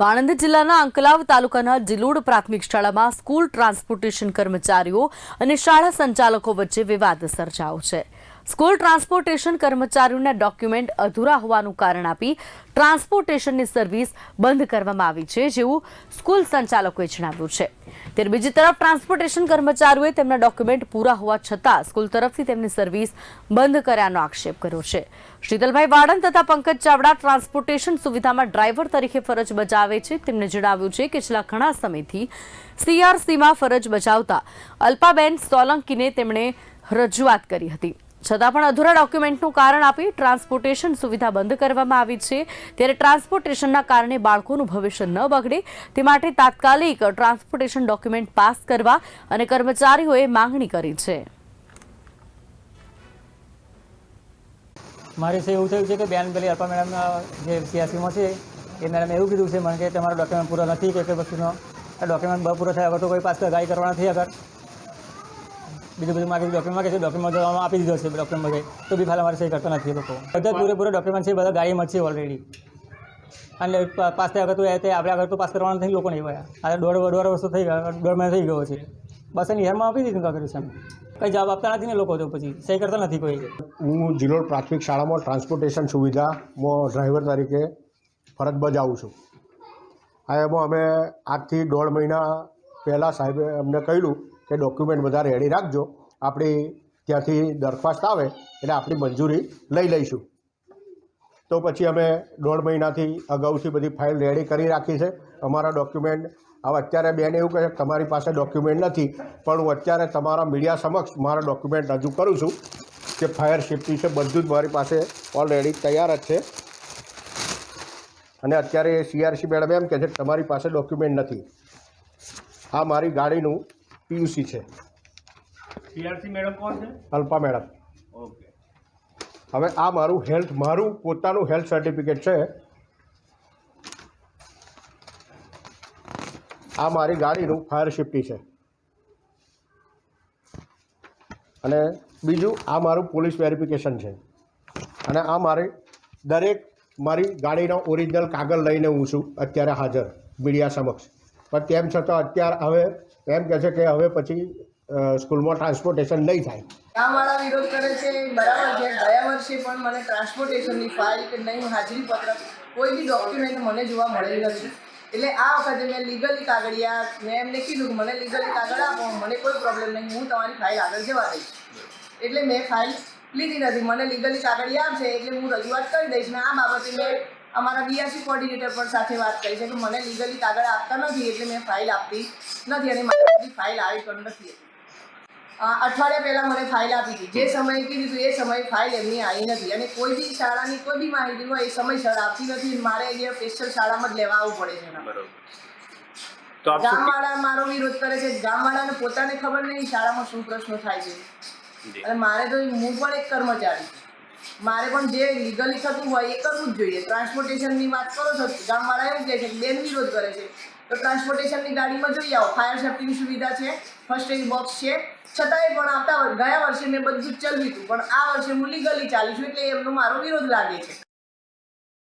તો આણંદ જિલ્લાના અંકલાવ તાલુકાના જિલોડ પ્રાથમિક શાળામાં સ્કૂલ ટ્રાન્સપોર્ટેશન કર્મચારીઓ અને શાળા સંચાલકો વચ્ચે વિવાદ સર્જાયો છે. સ્કૂલ ટ્રાન્સપોર્ટેશન કર્મચારીઓના ડોક્યુમેન્ટ અધૂરા હોવાનું કારણ આપી ટ્રાન્સપોર્ટેશનની સર્વિસ બંધ કરવામાં આવી છે, જેવું સ્કૂલ સંચાલકોએ જણાવ્યું છે. ત્યારે બીજી તરફ ટ્રાન્સપોર્ટેશન કર્મચારીઓએ તેમના ડોક્યુમેન્ટ પૂરા હોવા છતાં સ્કૂલ તરફથી તેમની સર્વિસ બંધ કર્યાનો આક્ષેપ કર્યો છે. શીતલભાઈ વાડન તથા પંકજ ચાવડા ટ્રાન્સપોર્ટેશન સુવિધામાં ડ્રાઈવર તરીકે ફરજ બજાવે છે. તેમણે જણાવ્યું છે કે છેલ્લા ઘણા સમયથી સીઆરસીમાં ફરજ બજાવતા અલ્પાબેન સોલંકીને તેમણે રજૂઆત કરી હતી. છતાં પણ અધૂરા ડોક્યુમેન્ટનું કારણ આપી ટ્રાન્સપોર્ટેશન સુવિધા બંધ કરવામાં આવી છે. ત્યારે ટ્રાન્સપોર્ટેશનના કારણે બાળકોનું ભવિષ્ય ન બગડે. તે માટે તાત્કાલિક ટ્રાન્સપોર્ટેશન ડોક્યુમેન્ટ પાસ કરવા અને કર્મચારીઓએ માંગણી કરી છે. મારે છે એવું થયું છે કે બેન પેલી અલ્પા મેડમના જે સીઆરસીમાં છે, એ મેડમ એવું કીધું છે મને કે તમારો ડોક્યુમેન્ટ પૂરો નથી, કે કોઈ વસ્તુનો ડોક્યુમેન્ટ પૂરો થયા વગર તો કોઈ પાસ ગાઈ કરવા નથી આગળ. બીજું બધું માગે ડોક્યુમેન્ટ માગે છે ડોક્યુમેન્ટ તો આપી દીધો છે ડોક્યુમેન્ટ માગે તો બી ફાલ અમારે સહી કરતા નથી લોકો. બધા પૂરેપૂરા ડોક્યુમેન્ટ છે બધા ગાડીમાં છે ઓલરેડી અને પાસ થયા તો એ તે આપણે આગળ તો પાસ કરવાના નથી લોકો નહીં ભાઈ આ દોઢ દોઢ વર્ષો થઈ ગયા દોઢ મહિના થઈ ગયો છે. બસ એની હેરમાં આપી દીધું કાંકર્યું છે કંઈ જવાબ આપતા નથી ને લોકો તો પછી. સહી કરતા નથી કોઈ. હું જિલ્લો પ્રાથમિક શાળામાં ટ્રાન્સપોર્ટેશન સુવિધામાં ડ્રાઈવર તરીકે ફરજ બજાવું છું. હા એમાં અમે આજથી દોઢ મહિના પહેલાં સાહેબે અમને કહ્યું કે ડોક્યુમેન્ટ બધા રેડી રાખજો. આપણી ત્યાંથી દરખાસ્ત આવે એટલે આપણી મંજૂરી લઈ લઈશું. તો પછી અમે દોઢ મહિનાથી અગાઉથી બધી ફાઇલ રેડી કરી રાખી છે. અમારા ડોક્યુમેન્ટ હવે અત્યારે બેન એવું કહે કે તમારી પાસે ડોક્યુમેન્ટ નથી. પણ હું અત્યારે તમારા મીડિયા સમક્ષ મારા ડોક્યુમેન્ટ રજૂ કરું છું કે ફાયર સેફ્ટી છે, બધું જ મારી પાસે ઓલરેડી તૈયાર જ છે. અને અત્યારે સીઆરસી મેડમ એમ કહે છે કે તમારી પાસે ડોક્યુમેન્ટ નથી. આ મારી ગાડીનું પીયુસી છે. પીઆરસી મેડમ કોણ છે? અલ્પા મેડમ ઓકે હવે આ મારું હેલ્થ મારું પોતાનું હેલ્થ સર્ટિફિકેટ છે. આ મારી ગાડીનું ફાયર સેફ્ટી છે. અને બીજું આ મારું પોલીસ વેરિફિકેશન છે. અને આ મારી દરેક મારી ગાડીનો ઓરિજિનલ કાગળ લઈને હું છું અત્યારે હાજર મીડિયા સમક્ષ. પણ તેમ છતાં અત્યારે હવે એમ કહે છે કે હવે પછી સ્કૂલમાં ટ્રાન્સપોર્ટેશન નહીં થાય. ગામવાળા વિરોધ કરે છે, બરાબર છે. ગયા વર્ષે પણ મને ટ્રાન્સપોર્ટેશનની ફાઇલ કે નહીં હાજરી પત્ર, કોઈ બી ડોક્યુમેન્ટ મને જોવા મળેલ નથી. એટલે આ વખતે મેં લીગલી કાગળિયા, મેં એમને કીધું કે મને લીગલી કાગળ આપો, મને કોઈ પ્રોબ્લેમ નહીં, હું તમારી ફાઇલ આગળ જવા દઈશ. એટલે મેં ફાઇલ લીધી નથી. મને લીગલી કાગળિયા આપશે, એટલે હું રજૂઆત કરી દઈશ ને આ બાબતે મેં અમારા બીઆરસી કોર્ડિનેટર પણ સાથે વાત કરી છે કે મને લીગલી કાગળ આપતા નથી એટલે મેં ફાઇલ આપતી નથી અને મારી ફાઇલ આવી પણ નથી. અઠવાડિયા પહેલાં મને ફાઇલ આપી હતી. જે સમયે કીધું એ સમયે ફાઇલ એમની આવી નથી અને કોઈ બી શાળાની કોઈ બી માહિતી હોય એ સમયસર આપતી નથી. મારે અહીંયા સ્પેશિયલ શાળામાં જ લેવા આવવું પડે છે ગામવાળા મારો વિરોધ કરે છે. ગામવાળાને પોતાને ખબર નહીં શાળામાં શું પ્રશ્નો થાય છે. અને મારે તો હું પણ એક કર્મચારી છું. મારે પણ જે લીગલી થતું હોય એ કરવું જ જોઈએ. ટ્રાન્સપોર્ટેશનની વાત કરો છો, ગામવાળા એવું કહે છે કે બેન વિરોધ કરે છે. તો ટ્રાન્સપોર્ટેશનની ગાડીમાં જોઈ આવો ફાયર સેફ્ટીની સુવિધા છે ફર્સ્ટ એડ બોક્સ છે. છતાંય પણ આવતા ગયા વર્ષે મેં બધું જ ચલવ્યું હતું. પણ આ વર્ષે હું લીગલી ચાલી છું એટલે એમનો મારો વિરોધ લાગે છે.